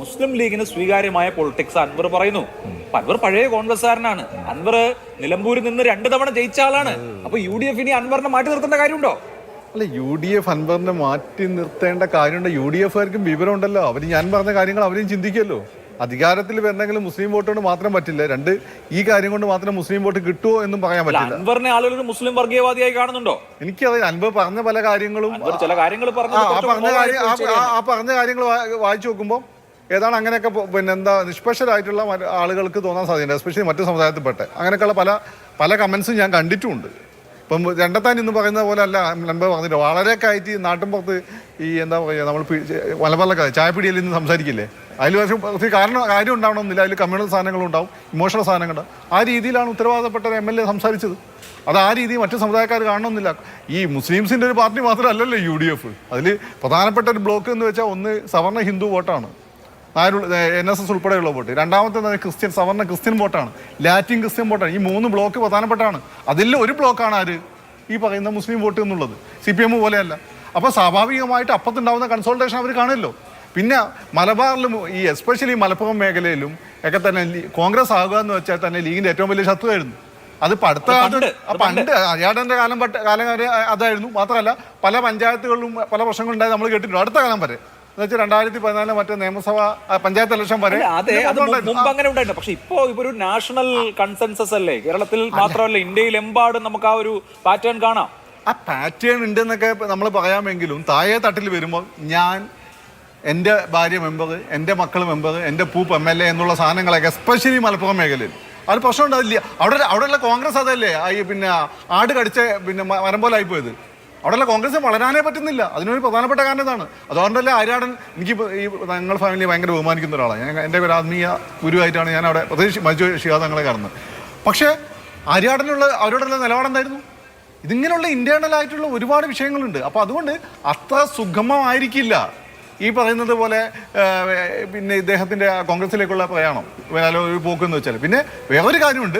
മുസ്ലിം ലീഗിന് സ്വീകാര്യമായ പൊളിറ്റിക്സ് അൻവർ പറയുന്നു അൻവർ പഴയ കോൺഗ്രസ്സുകാരനാണ്. അൻവർ നിലമ്പൂരിൽ നിന്ന് രണ്ട് തവണ ജയിച്ച ആളാണ്. അപ്പൊ യു ഡി എഫിന് അൻവറിനെ മാറ്റി നിർത്തേണ്ട കാര്യമുണ്ടോ? അല്ല യു ഡി എഫ് അൻവറിനെ മാറ്റി നിർത്തേണ്ട കാര്യമുണ്ട്. U D എഫുകാർക്കും വിവരമുണ്ടല്ലോ. അവർ ഞാൻ പറഞ്ഞ കാര്യങ്ങൾ അവരും ചിന്തിക്കുമല്ലോ. അധികാരത്തിൽ വരണമെങ്കിൽ മുസ്ലിം വോട്ട് കൊണ്ട് മാത്രം പറ്റില്ല. രണ്ട് ഈ കാര്യം കൊണ്ട് മാത്രം മുസ്ലിം വോട്ട് കിട്ടുമോ എന്നും പറയാൻ പറ്റില്ല. അൻവറിനെ ആളുകൾ മുസ്ലിം വർഗീയവാദിയായി കാണുന്നുണ്ടോ? എനിക്ക് എനിക്കത് അൻവർ പറഞ്ഞ പല കാര്യങ്ങളും ചില കാര്യങ്ങൾ ആ പറഞ്ഞ കാര്യങ്ങൾ വായിച്ചു നോക്കുമ്പോൾ ഏതാണ് അങ്ങനെയൊക്കെ പിന്നെ എന്താ നിഷ്പക്ഷരായിട്ടുള്ള ആളുകൾക്ക് തോന്നാൻ സാധ്യത എസ്പെഷ്യലി മറ്റു സമുദായത്തിൽപ്പെട്ട. അങ്ങനെയൊക്കെയുള്ള പല പല കമൻസും ഞാൻ കണ്ടിട്ടുമുണ്ട്. ഇപ്പം രണ്ടത്താൻ ഇന്ന് പറയുന്ന പോലെ അല്ല നൻപ പറഞ്ഞിട്ട് വളരെ കയറ്റി നാട്ടിൻപുറത്ത് ഈ എന്താ പറയുക നമ്മൾ മലബാറിലൊക്കെ ചായപ്പിടിയിൽ നിന്ന് സംസാരിക്കില്ലേ? അതിൽ പക്ഷേ കാരണം കാര്യം ഉണ്ടാവണമെന്നില്ല അതിൽ കമ്മ്യൂണൽ സാധനങ്ങളും ഉണ്ടാവും ഇമോഷണൽ സാധനങ്ങൾ ആ രീതിയിലാണ് ഉത്തരവാദപ്പെട്ട എം എൽ എ സംസാരിച്ചത്. അത് ആ രീതി മറ്റു സമുദായക്കാർ കാണണമെന്നില്ല. ഈ മുസ്ലിംസിന്റെ ഒരു പാർട്ടി മാത്രമല്ലല്ലോ യു ഡി എഫ്. അതിൽ പ്രധാനപ്പെട്ട ഒരു ബ്ലോക്ക് എന്ന് വെച്ചാൽ ഒന്ന് സവർണ ഹിന്ദു വോട്ടാണ്. നായരു എൻ എസ് എസ് ഉൾപ്പെടെയുള്ള വോട്ട്. രണ്ടാമത്തെ ക്രിസ്ത്യൻ സവർണ ക്രിസ്ത്യൻ വോട്ടാണ്. ലാറ്റിൻ ക്രിസ്ത്യൻ വോട്ടാണ്. ഈ മൂന്ന് ബ്ലോക്ക് പ്രധാനപ്പെട്ടാണ്. അതിൽ ഒരു ബ്ലോക്കാണ് ആര്? ഈ പറയുന്ന മുസ്ലിം വോട്ട് എന്നുള്ളത്. സി പി എം പോലെയല്ല. അപ്പോൾ സ്വാഭാവികമായിട്ട് അപ്പത്തുണ്ടാവുന്ന കൺസൾട്ടേഷൻ അവർ കാണുമല്ലോ. പിന്നെ മലബാറിലും ഈ എസ്പെഷ്യലി മലപ്പുറം മേഖലയിലും ഒക്കെ തന്നെ കോൺഗ്രസ് ആകുക എന്ന് വെച്ചാൽ തന്നെ ലീഗിന്റെ ഏറ്റവും വലിയ ശത്രുവായിരുന്നു. അത് അടുത്ത പണ്ട്, അയാടന്റെ അയാടന്റെ കാലം പട്ട കാലം അതായിരുന്നു. മാത്രമല്ല പല പഞ്ചായത്തുകളിലും പല പ്രശ്നങ്ങളുണ്ടായി നമ്മൾ കേട്ടിട്ടുണ്ട്. അടുത്ത കാലം വരെ. എന്ന് വെച്ചാൽ രണ്ടായിരത്തി പതിനാലിലെ മറ്റേ നിയമസഭ പഞ്ചായത്ത് ഇലക്ഷൻ വരെ അതെ ഇതിന്റെ അത് മുമ്പ് അങ്ങനെ പക്ഷെ ഇപ്പോ ഇപ്പൊ ഒരു നാഷണൽ കൺസെൻസസ് അല്ലേ? കേരളത്തിൽ മാത്രമല്ല ഇന്ത്യയിൽ എമ്പാടും നമുക്ക് ആ ഒരു പാറ്റേൺ കാണാം. ആ പാറ്റേൺ ഉണ്ടെന്നൊക്കെ നമ്മൾ പറയാമെങ്കിലും താഴെ തട്ടിൽ വരുമ്പോൾ ഞാൻ എന്റെ ഭാര്യ മെമ്പർ എന്റെ മക്കൾ മെമ്പർ എന്റെ പൂപ്പ് എം എൽ എ എന്നുള്ള സാധനങ്ങളൊക്കെ എസ്പെഷ്യലി മലപ്പുറം മേഖലയിൽ. അത് പ്രശ്നം ഉണ്ടാവില്ല. അവിടെ അവിടെയുള്ള കോൺഗ്രസ് അതല്ലേ? ഈ പിന്നെ ആട് കടിച്ച പിന്നെ മരം പോലെ ആയിപ്പോയത്. അവിടെയുള്ള കോൺഗ്രസ് വളരാനേ പറ്റുന്നില്ല. അതിനൊരു പ്രധാനപ്പെട്ട കാരണം ഇതാണ്. അതുകൊണ്ടല്ലേ ആര്യാടൻ എനിക്ക് ഈ ഞങ്ങൾ ഫാമിലി ഭയങ്കര ബഹുമാനിക്കുന്ന ഒരാളാണ് ഞാൻ എന്റെ ഒരു ആത്മീയ ഗുരുവായിട്ടാണ് ഞാൻ അവിടെ പ്രത്യേകിച്ച് മജു ഷിഹാദങ്ങളെ കാണുന്നത്. പക്ഷേ ആര്യാടനുള്ള അവരോടുള്ള നിലപാടെന്തായിരുന്നു ഇതിങ്ങനെയുള്ള ഇന്റേണൽ ആയിട്ടുള്ള ഒരുപാട് വിഷയങ്ങളുണ്ട്. അപ്പോൾ അതുകൊണ്ട് അത്ര സുഗമമായിരിക്കില്ല ഈ പറയുന്നത് പോലെ പിന്നെ ഇദ്ദേഹത്തിന്റെ കോൺഗ്രസിലേക്കുള്ള പ്രയാണം. വേറെ ഒരു പോക്കെന്ന് വെച്ചാൽ പിന്നെ വേറൊരു കാര്യമുണ്ട്.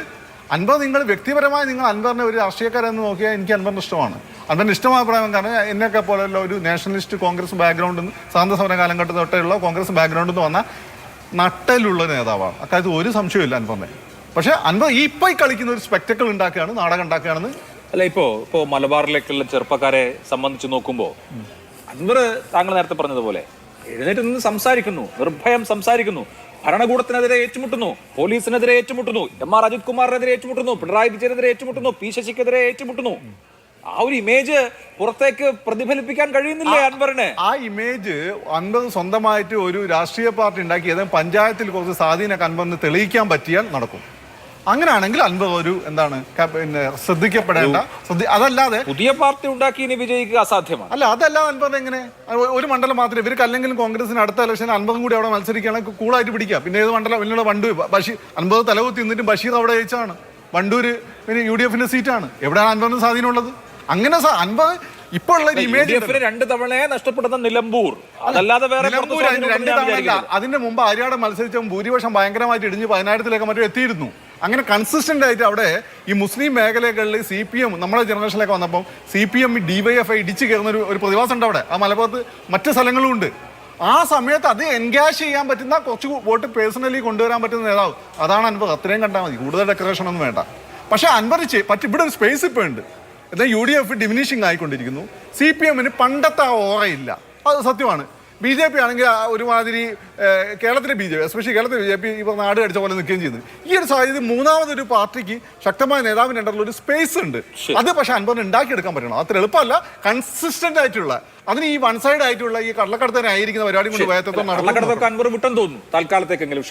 അൻവർ നിങ്ങൾ വ്യക്തിപരമായി നിങ്ങൾ അൻപറിനെ ഒരു രാഷ്ട്രീയക്കാരെന്ന് നോക്കിയാൽ എനിക്ക് അൻപറിന് ഇഷ്ടമാണ്. അൻവറിന് ഇഷ്ടമായ പ്രായം കാരണം എന്നെയൊക്കെ പോലെയുള്ള ഒരു നാഷണലിസ്റ്റ് കോൺഗ്രസ് ബാക്ക്ഗ്രൗണ്ടിൽ നിന്ന് സ്വാതന്ത്ര്യ സമര കാലഘട്ടത്തിൽ തൊട്ടുള്ള കോൺഗ്രസ് ബാക്ക്ഗ്രൗണ്ടിൽ നിന്ന് വന്ന നട്ടലുള്ള നേതാവാണ്. അക്കാര്യത്തിൽ ഒരു സംശയമില്ല അൻവറിനെ പക്ഷേ അൻവർ ഈ ഇപ്പം ഈ കളിക്കുന്ന ഒരു സ്പെക്ടക്കിൾ ഉണ്ടാക്കുകയാണ് നാടകം ഉണ്ടാക്കുകയാണെന്ന് അല്ല ഇപ്പോ ഇപ്പോ മലബാറിലേക്കുള്ള ചെറുപ്പക്കാരെ സംബന്ധിച്ച് നോക്കുമ്പോൾ അൻവർ താങ്കൾ നേരത്തെ പറഞ്ഞതുപോലെ എഴുന്നേറ്റ് നിന്ന് സംസാരിക്കുന്നു നിർഭയം സംസാരിക്കുന്നു ഭരണകൂടത്തിനെതിരെ ഏറ്റുമുട്ടുന്നു പോലീസിനെതിരെ ഏറ്റുമുട്ടുന്നു എം ആർ അജിത് കുമാറിനെതിരെ ഏറ്റുമുട്ടുന്നു പിണറായി വിജയനെതിരെ ഏറ്റുമുട്ടുന്നു പി ശശിക്കെതിരെ ഏറ്റുമുട്ടുന്നു. ആ ഒരു ഇമേജ് പുറത്തേക്ക് പ്രതിഫലിപ്പിക്കാൻ കഴിയുന്നില്ലേ അൻവറിന്? ആ ഇമേജ് അൻവർ സ്വന്തമായിട്ട് ഒരു രാഷ്ട്രീയ പാർട്ടി ഉണ്ടാക്കി ഏതെങ്കിലും പഞ്ചായത്തിൽ കുറച്ച് സ്വാധീനമൊക്കെ അൻവറിന് തെളിയിക്കാൻ പറ്റിയാൽ നടക്കും. അങ്ങനെയാണെങ്കിൽ അൻപത് ഒരു എന്താണ് പിന്നെ ശ്രദ്ധിക്കപ്പെടേണ്ട ശ്രദ്ധി അതല്ലാതെ പുതിയ പാർട്ടി ഉണ്ടാക്കി ഇനി വിജയിക്കുക അസാധ്യമാണ്. അല്ല അതല്ലാതെ അൻപത് എങ്ങനെ? ഒരു മണ്ഡലം മാത്രമേ ഇവർക്ക് അല്ലെങ്കിലും കോൺഗ്രസിന് അടുത്ത ഇലക്ഷൻ അൻപതും കൂടി അവിടെ മത്സരിക്കുകയാണെങ്കിൽ കൂളായിട്ട് പിടിക്കാം. പിന്നെ ഏത് മണ്ഡലം പിന്നെയുള്ള വണ്ടൂർ ബഷീർ അൻപത് തലകുത്തി നിന്നിട്ടും ബഷീർ അവിടെ ജയിച്ചാണ് വണ്ടൂര് പിന്നെ യു ഡി എഫിന്റെ സീറ്റാണ് എവിടെയാണ് അൻപറിന് സ്വാധീനമുള്ളത് അങ്ങനെ ഇപ്പൊ അൻപത് ഇപ്പോൾ ഉള്ള ഒരു ഇമേജ് ഡി രണ്ട് തവണയെ നഷ്ടപ്പെടുന്ന നിലമ്പൂർ. അതല്ലാതെ വേറെ പുറത്ത് നിലമ്പൂർ അതിന് രണ്ട് തവണയല്ല. അതിന്റെ മുമ്പ് ആര്യാടെ മത്സരിച്ച ഭൂരിപക്ഷം ഭയങ്കരമായിട്ട് ഇടിഞ്ഞ് പതിനായിരത്തിലേക്ക് മറ്റും എത്തിയിരുന്നു. അങ്ങനെ കൺസിസ്റ്റന്റ് ആയിട്ട് അവിടെ ഈ മുസ്ലിം മേഖലകളിൽ സി പി എം നമ്മുടെ ജനറേഷനിലേക്ക് വന്നപ്പോൾ സി പി എം ഡിവൈഎഫ്ഐ ഇടിച്ചു കയറുന്ന ഒരു ഒരു പ്രതിഭാസം ഉണ്ട് അവിടെ. ആ മലപ്പുറത്ത് മറ്റ് സ്ഥലങ്ങളും ഉണ്ട്. ആ സമയത്ത് അത് എൻഗാഷ് ചെയ്യാൻ പറ്റുന്ന കുറച്ച് വോട്ട് പേഴ്സണലി കൊണ്ടുവരാൻ പറ്റുന്ന നേതാവ്. അതാണ് അൻപത്. അത്രയും കണ്ടാൽ മതി. കൂടുതൽ ഡെക്കറേഷൻ ഒന്നും വേണ്ട. പക്ഷേ അൻപത് പറ്റും ഇവിടെ ഒരു സ്പേസ് ഇപ്പോൾ ഉണ്ട്. എന്നാൽ യു ഡി എഫ് ഡിമിനിഷിംഗ് ആയിക്കൊണ്ടിരിക്കുന്നു സി പി എമ്മിന് പണ്ടത്തെ ആ ഓറയില്ല. അത് സത്യമാണ്. ബി ജെ പി ആണെങ്കിൽ ആ ഒരുമാതിരി കേരളത്തിലെ ബി ജെ പി എസ്പെഷ്യലി കേരളത്തിലെ ബി ജെ പി ഇപ്പോൾ നാട് കടിച്ച പോലെ നിൽക്കുകയും ചെയ്യുന്നു. ഈ ഒരു സാഹചര്യത്തിൽ മൂന്നാമതൊരു പാർട്ടിക്ക് ശക്തമായ നേതാവിന്റെ അണ്ടറിൽ ഒരു സ്പേസ് ഉണ്ട്. അത് പക്ഷേ അൻപറിന് ഉണ്ടാക്കിയെടുക്കാൻ പറ്റണം. അത്ര എളുപ്പമല്ല. കൺസിസ്റ്റന്റ് ആയിട്ടുള്ള അതിന് ഈ വൺ സൈഡ് ആയിട്ടുള്ള ഈ കള്ളക്കടത്തനായിരിക്കുന്ന പരിപാടി കൊണ്ട് വേഗത്തോളം നടക്കും കള്ളക്കടത്തൊക്കെ അൻവർ വിട്ടെന്ന് തോന്നുന്നു തൽക്കാലത്തേക്കെങ്കിലും.